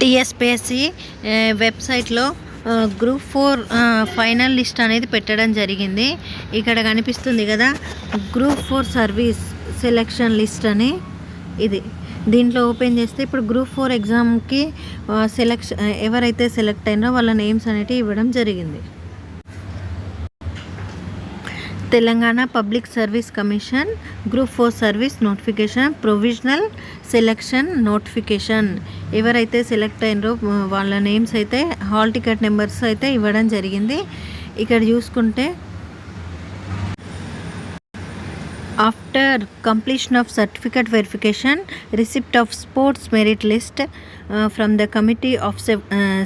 TSPSC వెబ్సైట్లో group four final list అనేది పెట్టడం జరిగింది. ఇక్కడ కనిపిస్తుంది కదా group four service selection list అని ఇది. దీంట్లో ఓపెన్ చేస్తే ఇప్పుడు గ్రూప్ ఫోర్ ఎగ్జామ్కి సెలెక్షన్ ఎవరైతే సెలెక్ట్ అయినారో వాళ్ళ నేమ్స్ అనేటివి ఇవ్వడం జరిగింది. Telangana public service commission group four service notification provisional selection notification ఎవరైతే సెలెక్ట్ అయినరో వాళ్ళ నేమ్స్ అయితే హాల్ టికెట్ నెంబర్స్ అయితే ఇవ్వడం జరిగింది. ఇక్కడ చూసుకుంటే after completion of certificate verification receipt of sports merit list from the committee of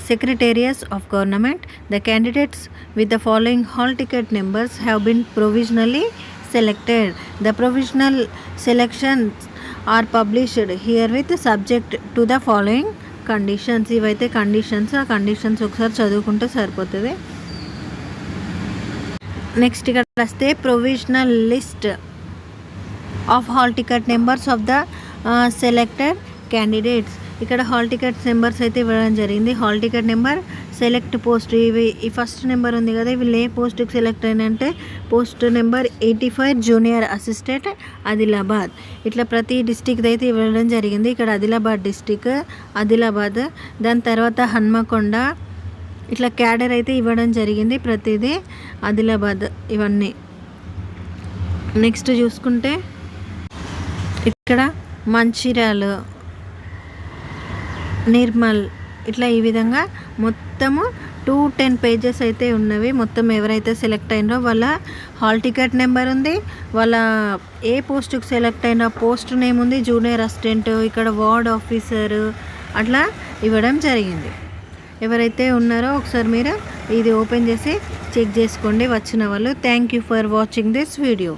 secretaries of government the candidates with the following hall ticket numbers have been provisionally selected the provisional selections are published herewith subject to the following conditions ఇవైతే conditions ఆ conditions ఒకసారి చదువుకుంటే సరిపోతుంది. Next ఇక్కడ వస్తే provisional list of hall ticket numbers of the selected candidates ఇక్కడ hall ticket numbers అయితే ఇవ్వడం జరిగింది. Hall ticket number select post ఇవి ఈ ఫస్ట్ నెంబర్ ఉంది కదా వీళ్ళు ఏ పోస్ట్కి select అయినంటే post number eighty five junior assistant Adilabad. ఇట్లా ప్రతి డిస్టిక్ది అయితే ఇవ్వడం జరిగింది. ఇక్కడ ఆదిలాబాద్ డిస్టిక్ ఆదిలాబాద్ దాని తర్వాత హన్మకొండ. ఇట్లా క్యాడర్ అయితే ఇవ్వడం జరిగింది ప్రతిదీ ఆదిలాబాద్ ఇవన్నీ. నెక్స్ట్ చూసుకుంటే ఇక్కడ మంచిర్యాలు నిర్మల్ ఇట్లా ఈ విధంగా మొత్తము టూ టెన్ పేజెస్ అయితే ఉన్నవి. మొత్తం ఎవరైతే సెలెక్ట్ అయినో వాళ్ళ హాల్ టికెట్ నెంబర్ ఉంది. వాళ్ళ ఏ పోస్ట్కి సెలెక్ట్ అయిన పోస్ట్ నేమ్ ఉంది. జూనియర్ అసిస్టెంట్ ఇక్కడ వార్డ్ ఆఫీసర్ అట్లా ఇవ్వడం జరిగింది. ఎవరైతే ఉన్నారో ఒకసారి మీరు ఇది ఓపెన్ చేసి చెక్ చేసుకోండి. వచ్చిన వాళ్ళు thank you for watching this video.